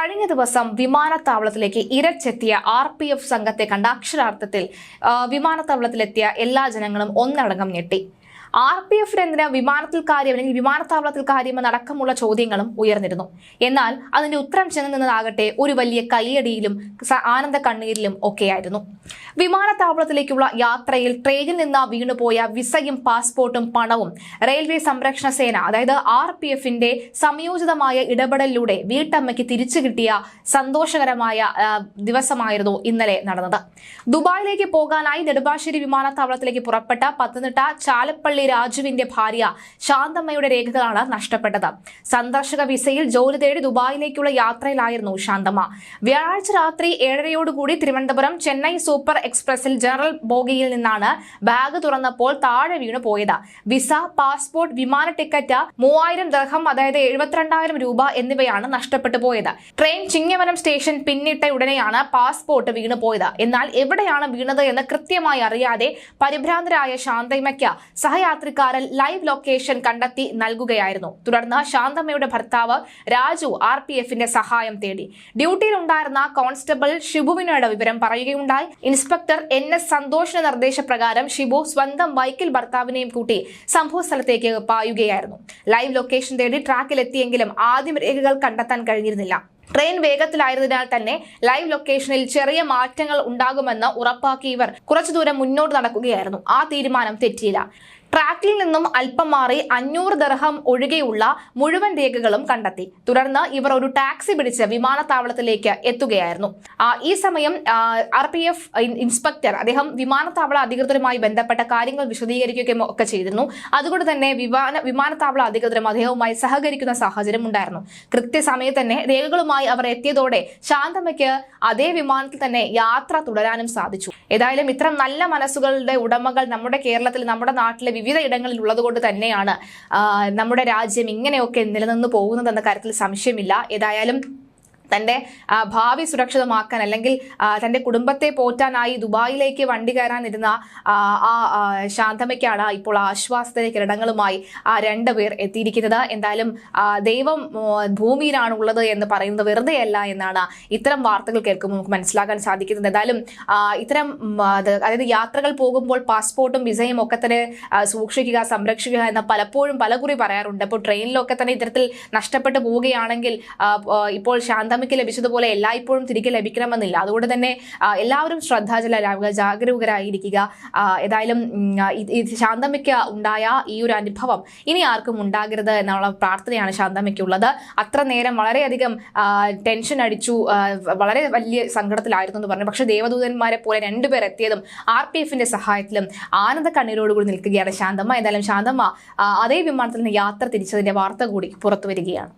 കഴിഞ്ഞ ദിവസം വിമാനത്താവളത്തിലേക്ക് ഇരച്ചെത്തിയ ആർ പി എഫ് സംഘത്തെ കണ്ട അക്ഷരാർത്ഥത്തിൽ വിമാനത്താവളത്തിലെത്തിയ എല്ലാ ജനങ്ങളും ഒന്നടങ്കം ഞെട്ടി. ആർ പി എഫിന് എന്തിനാ വിമാനത്തിൽ കാര്യം അല്ലെങ്കിൽ വിമാനത്താവളത്തിൽ കാര്യം എന്നടക്കമുള്ള ചോദ്യങ്ങളും ഉയർന്നിരുന്നു. എന്നാൽ അതിന്റെ ഉത്തരം ചെന്ന് നിന്നതാകട്ടെ ഒരു വലിയ കയ്യടിയിലും സ- ആനന്ദ കണ്ണീരിലും ഒക്കെയായിരുന്നു. വിമാനത്താവളത്തിലേക്കുള്ള യാത്രയിൽ ട്രെയിനിൽ നിന്ന് വീണുപോയ വിസയും പാസ്പോർട്ടും പണവും റെയിൽവേ സംരക്ഷണ സേന അതായത് ആർ പി എഫിന്റെ സംയോജിതമായ ഇടപെടലിലൂടെ വീട്ടമ്മയ്ക്ക് തിരിച്ചു കിട്ടിയ സന്തോഷകരമായ ദിവസമായിരുന്നു ഇന്നലെ നടന്നത്. ദുബായിലേക്ക് പോകാനായി നെടുമ്പാശ്ശേരി വിമാനത്താവളത്തിലേക്ക് പുറപ്പെട്ട പത്തനംതിട്ട ചാലപ്പള്ളി രാജുവിന്റെ ഭാര്യ ശാന്തമ്മയുടെ രേഖകളാണ് നഷ്ടപ്പെട്ടത്. സന്ദർശക വിസയിൽ ജോലി തേടി ദുബായിലേക്കുള്ള യാത്രയിലായിരുന്നു ശാന്തമ്മ. വ്യാഴാഴ്ച രാത്രി ഏഴരയോടുകൂടി തിരുവനന്തപുരം ചെന്നൈ സൂപ്പർ എക്സ്പ്രസിൽ ജനറൽ ബോഗിയിൽ നിന്നാണ് ബാഗ് തുറന്നപ്പോൾ താഴെ വീണു പോയത്. വിസ പാസ്പോർട്ട് വിമാന ടിക്കറ്റ് മൂവായിരം ദർഹം അതായത് എഴുപത്തിരണ്ടായിരം രൂപ എന്നിവയാണ് നഷ്ടപ്പെട്ടു പോയത്. ട്രെയിൻ ചിങ്ങവനം സ്റ്റേഷൻ പിന്നിട്ട ഉടനെയാണ് പാസ്പോർട്ട് വീണു പോയത്. എന്നാൽ എവിടെയാണ് വീണത് എന്ന് കൃത്യമായി അറിയാതെ പരിഭ്രാന്തരായ ശാന്തമ്മയ്ക്ക് സഹയാത്രിക്കാരൻ ലൈവ് ലൊക്കേഷൻ കണ്ടെത്തി നൽകുകയായിരുന്നു. തുടർന്ന് ശാന്തമ്മയുടെ ഭർത്താവ് രാജു ആർ പി എഫിന്റെ സഹായം തേടി. ഡ്യൂട്ടിയിലുണ്ടായിരുന്ന കോൺസ്റ്റബിൾ ഷിബുവിനോട് വിവരം പറയുകയുണ്ടായി. ഇൻസ്പെക്ടർ എൻ എസ് സന്തോഷിന്റെ നിർദ്ദേശപ്രകാരം ഷിബു സ്വന്തം ബൈക്കിൽ ഭർത്താവിനെയും കൂട്ടി സംഭവ സ്ഥലത്തേക്ക് പായുകയായിരുന്നു. ലൈവ് ലൊക്കേഷൻ തേടി ട്രാക്കിലെത്തിയെങ്കിലും ആദ്യം രേഖകൾ കണ്ടെത്താൻ കഴിഞ്ഞിരുന്നില്ല. ട്രെയിൻ വേഗത്തിലായതിനാൽ തന്നെ ലൈവ് ലൊക്കേഷനിൽ ചെറിയ മാറ്റങ്ങൾ ഉണ്ടാകുമെന്ന് ഉറപ്പാക്കി ഇവർ കുറച്ചു ദൂരം മുന്നോട്ട് നടക്കുകയായിരുന്നു. ആ തീരുമാനം തെറ്റിയില്ല. ട്രാക്കിൽ നിന്നും അല്പം മാറി അഞ്ഞൂറ് ദർഹം ഒഴികെയുള്ള മുഴുവൻ രേഖകളും കണ്ടെത്തി. തുടർന്ന് ഇവർ ഒരു ടാക്സി പിടിച്ച് വിമാനത്താവളത്തിലേക്ക് എത്തുകയായിരുന്നു. ഈ സമയം ആർ പി എഫ് ഇൻസ്പെക്ടർ അദ്ദേഹം വിമാനത്താവള അധികൃതരുമായി ബന്ധപ്പെട്ട കാര്യങ്ങൾ വിശദീകരിക്കുകയും ഒക്കെ ചെയ്തിരുന്നു. അതുകൊണ്ട് തന്നെ വിമാന വിമാനത്താവള അധികൃതരും അദ്ദേഹവുമായി സഹകരിക്കുന്ന സാഹചര്യം ഉണ്ടായിരുന്നു. കൃത്യസമയത്ത് തന്നെ രേഖകളുമായി അവർ എത്തിയതോടെ ശാന്തമ്മയ്ക്ക് അതേ വിമാനത്തിൽ തന്നെ യാത്ര തുടരാനും സാധിച്ചു. ഏതായാലും ഇത്തരം നല്ല മനസ്സുകളുടെ ഉടമകൾ നമ്മുടെ കേരളത്തിൽ നമ്മുടെ നാട്ടിലെ വിവിധ ഇടങ്ങളിൽ ഉള്ളതുകൊണ്ട് തന്നെയാണ് നമ്മുടെ രാജ്യം ഇങ്ങനെയൊക്കെ നിലനിന്ന് പോകുന്നതെന്ന കാര്യത്തിൽ സംശയമില്ല. ഏതായാലും തന്റെ ആ, ഭാവി സുരക്ഷിതമാക്കാൻ അല്ലെങ്കിൽ തന്റെ കുടുംബത്തെ പോറ്റാനായി ദുബായിലേക്ക് വണ്ടി കയറാനിരുന്ന ആ, ശാന്തമ്മയ്ക്കാണ് ഇപ്പോൾ ആശ്വാസത്തിന്റെ കിരണങ്ങളുമായി ആ രണ്ടുപേർ എത്തിയിരിക്കുന്നത്. എന്തായാലും ദൈവം ഭൂമിയിലാണ് ഉള്ളത് എന്ന് പറയുന്നത് വെറുതെയല്ല എന്നാണ് ഇത്തരം വാർത്തകൾ കേൾക്കുമ്പോൾ നമുക്ക് മനസ്സിലാക്കാൻ സാധിക്കുന്നത്. എന്തായാലും ഇത്തരം അതായത് യാത്രകൾ പോകുമ്പോൾ പാസ്പോർട്ടും വിസയും ഒക്കെ തന്നെ സൂക്ഷിക്കുക സംരക്ഷിക്കുക എന്ന പലപ്പോഴും പലകുറി പറയാറുണ്ട്. അപ്പോൾ ട്രെയിനിലൊക്കെ തന്നെ ഇത്തരത്തിൽ നഷ്ടപ്പെട്ടു പോവുകയാണെങ്കിൽ ഇപ്പോൾ ആ, ശാന്തമ്മയ്ക്ക് ലഭിച്ചതുപോലെ എല്ലായ്പ്പോഴും തിരികെ ലഭിക്കണമെന്നില്ല. അതുകൊണ്ട് തന്നെ എല്ലാവരും ശ്രദ്ധാജലരാകുക ജാഗരൂകരായിരിക്കുക. ഏതായാലും ശാന്തമ്മയ്ക്ക് ഉണ്ടായ ഈ ഒരു അനുഭവം ഇനി ആർക്കും ഉണ്ടാകരുത് എന്നുള്ള പ്രാർത്ഥനയാണ് ശാന്തമ്മയ്ക്കുള്ളത്. അത്ര നേരം വളരെയധികം ടെൻഷൻ അടിച്ചു വളരെ വലിയ സങ്കടത്തിലായിരുന്നു എന്ന് പറഞ്ഞു. പക്ഷേ ദേവദൂതന്മാരെ പോലെ രണ്ടുപേർ എത്തിയതും ആർ പി എഫിന്റെ സഹായത്തിലും ആനന്ദ കണ്ണീരോടുകൂടി നിൽക്കുകയാണ് ശാന്തമ്മ. ഏതായാലും ശാന്തമ്മ അതേ വിമാനത്തിൽ നിന്ന് യാത്ര തിരിച്ചതിന്റെ വാർത്ത കൂടി പുറത്തു വരികയാണ്.